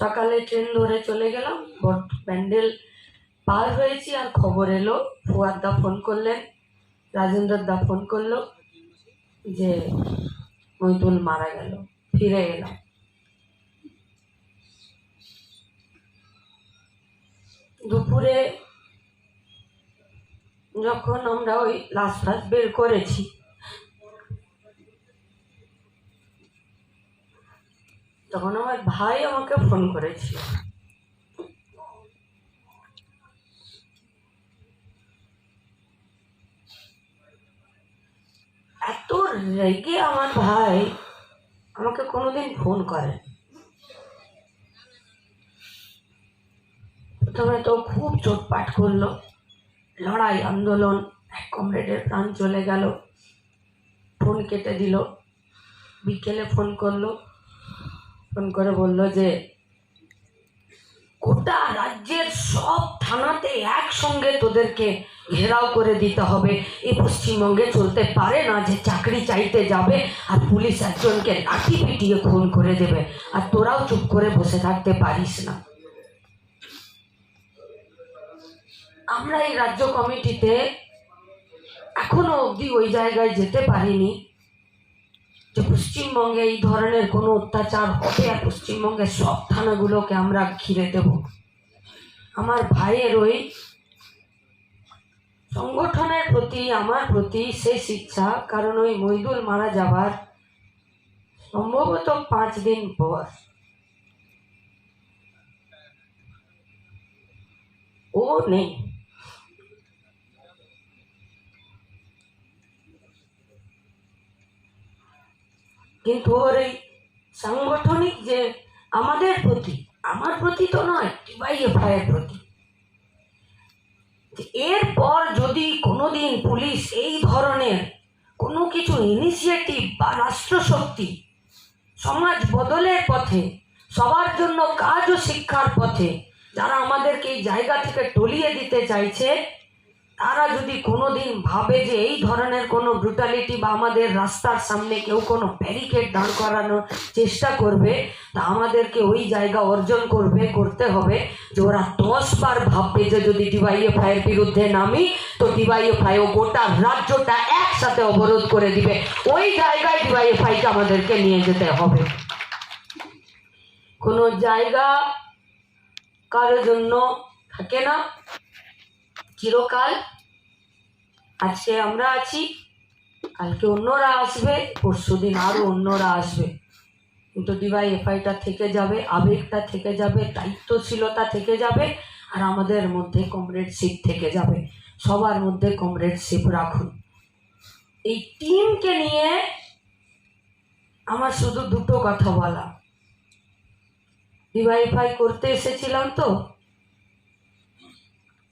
সকালে ট্রেন ধরে চলে গেলাম, বট প্যান্ডেল পার হয়েছি আর খবর এলো ফুয়ার দা ফোন করলেন রাজেন্দ্র দা ফোন করল যে মইদুল মারা গেল, ফিরে এলাম দুপুরে যখন আমরা ওই লাশ ফাস বের করেছি তখন আমার ভাই আমাকে ফোন করেছিল। এত রেগে আমার ভাই আমাকে কোনোদিন ফোন করে প্রথমে তো খুব চোটপাট করল। লড়াই, আন্দোলন, এক কমরেডের প্রাণ চলে গেল। ফোন কেটে দিল। বিকেলে ফোন করল। ফোন করে বলল যে, গোটা রাজ্যের সব থানাতে একসঙ্গে তোদেরকে ঘেরাও করে দিতে হবে। এই পশ্চিমবঙ্গে চলতে পারে না যে চাকরি চাইতে যাবে আর পুলিশ একজনকে লাঠি পিটিয়ে খুন করে দেবে। আর তোরাও চুপ করে বসে থাকতে পারিস না। আমরা এই রাজ্য কমিটিতে এখনও অবধি ওই জায়গায় যেতে পারিনি। যে পশ্চিমবঙ্গে এই ধরনের কোনো অত্যাচার হবে আর পশ্চিমবঙ্গের সব থানাগুলোকে আমরা ঘিরে দেব। আমার ভাইয়ের ওই সংগঠনের প্রতি, আমার প্রতি শেষ ইচ্ছা, কারণ ওই মইদুল মারা যাবার সম্ভবত পাঁচ দিন পর ও নেই। কিন্তু ওর এই সাংগঠনিক যে আমাদের প্রতি, আমার প্রতি তো নয় ডিওয়াইএফআইয়ের প্রতি। এরপর যদি কোনোদিন পুলিশ এই ধরনের কোনো কিছু ইনিশিয়েটিভ বা রাষ্ট্রশক্তি, সমাজ বদলের পথে, সবার জন্য কাজ ও শিক্ষার পথে, যারা আমাদেরকে এই জায়গা থেকে টলিয়ে দিতে চাইছে তারা যদি কোনোদিন ভাবে যে এই ধরনের কোনো ব্রুটালিটি বা আমাদের রাস্তার সামনে কেউ কোনো ব্যারিকেড দাঁড় করানোর চেষ্টা করবে, তা আমাদেরকে ওই জায়গা অর্জন করবে, করতে হবে। যে ওরা দশ বার ভাববে যে যদি ডিওয়াইএফআইয়ের বিরুদ্ধে নামি, তো ডিওয়াইএফআই ও গোটা রাজ্যটা একসাথে অবরোধ করে দিবে। ওই জায়গায় ডিওয়াইএফআইকে আমাদেরকে নিয়ে যেতে হবে। কোনো জায়গা কারোর জন্য থাকে না। চিরকাল আজকে আমরা আছি, কালকে অন্যরা আসবে পরশু দিন আরও অন্যরা আসবে। কিন্তু ডিওয়াই এফআইটা থেকে যাবে, আবেগটা থেকে যাবে, দায়িত্বশীলতা থেকে যাবে, আর আমাদের মধ্যে কমরেডশিপ থেকে যাবে। সবার মধ্যে কমরেডশিপ রাখুন। এই টিমকে নিয়ে আমার শুধু দুটো কথা বলা। ডিওয়াইফাই করতে এসেছিলাম তো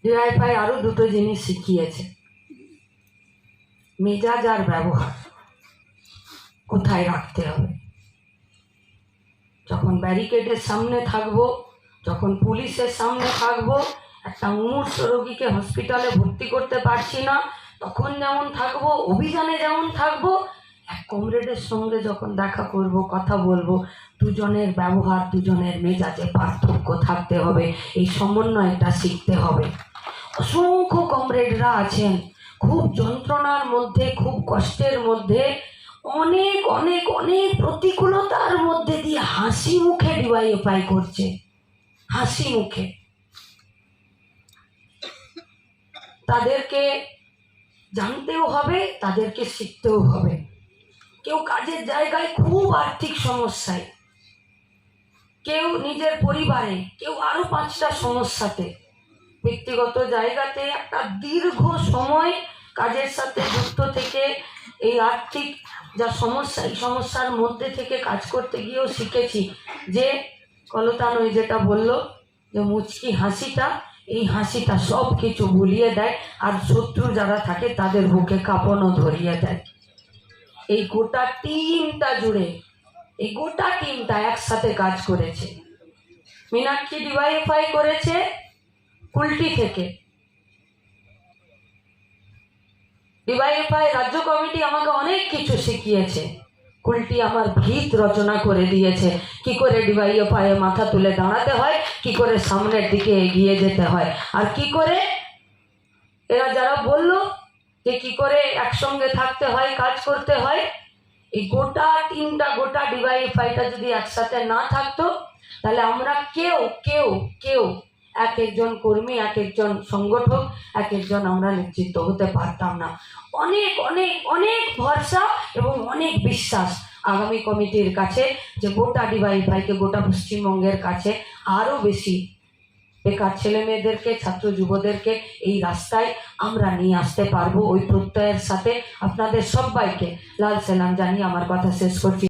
ডিওয়াইফাই আরও দুটো জিনিস শিখিয়েছে। মেজাজ আর ব্যবহার। কোথায় রাখতে হবে? যখন ব্যারিকেডের সামনে থাকব, যখন পুলিশের সামনে থাকব, একটা মুমূর্ষ রোগীকে হসপিটালে ভর্তি করতে পারছি না, তখন যেমন থাকব, অভিযানে যেমন থাকব, এক কমরেডের সঙ্গে যখন দেখা করব, কথা বলব, দুজনের ব্যবহার, দুজনের মেজাজে পার্থক্য থাকতে হবে, এই সমন্বয়টা শিখতে হবে। অসংখ্য কমরেডরা আছেন। খুব যন্ত্রণার মধ্যে, খুব কষ্টের মধ্যে, অনেক অনেক অনেক প্রতিকূলতার মধ্যে দিয়ে হাসি মুখে ডিওয়াইএফআই করছে। হাসি মুখে। তাদেরকে জানতেও হবে, তাদেরকে শিখতেও হবে। কেউ কাজের জায়গায় খুব আর্থিক সমস্যায়, কেউ নিজের পরিবারে, কেউ আরও পাঁচটা সমস্যাতে। ব্যক্তিগত জায়গাতে একটা দীর্ঘ সময় কাজের সাথে যুক্ত থেকে এই আর্থিক যা সমস্যা, এই সমস্যার মধ্যে থেকে কাজ করতে গিয়েও শিখেছি যে কলতান ওই যেটা বলল যে মুচকি হাসিটা, এই হাসিটা সব কিছু ভুলিয়ে দেয় আর শত্রু যারা থাকে তাদের বুকে কাঁপনও ধরিয়ে দেয়। এই গোটা টিমটা জুড়ে, এই গোটা টিমটা একসাথে কাজ করেছে। মীনাক্ষী ডিওয়াইফাই করেছে কুলটি থেকে। ডিওয়াইফাই রাজ্য কমিটি আমাকে অনেক কিছু শিখিয়েছে। কুলটি আমার ভিত রচনা করে দিয়েছে। কি করে পায়ে মাথা তুলে দাঁড়াতে হয়, কি করে সামনের দিকে এগিয়ে যেতে হয়, আর কি করে এরা যারা বলল যে কি করে একসঙ্গে থাকতে হয়, কাজ করতে হয়, এই গোটা তিনটা, গোটা ডিওয়াইএফআইটা যদি একসাথে না থাকতো, তাহলে আমরা কেউ কেউ কেউ এক একজন কর্মী এক একজন সংগঠক এক একজন আমরা নেতৃত্ব হতে পারতাম না। অনেক অনেক অনেক ভরসা এবং অনেক বিশ্বাস আগামী কমিটির কাছে যে গোটা ডিওয়াইএফআইকে গোটা পশ্চিমবঙ্গের কাছে আরও বেশি বেকার ছেলে মেয়েদেরকে, ছাত্র যুবদেরকে এই রাস্তায় আমরা নিয়ে আসতে পারব। ওই প্রত্যয়ের সাথে আপনাদের সবাইকে লাল সেলাম জানিয়ে আমার কথা শেষ করছি।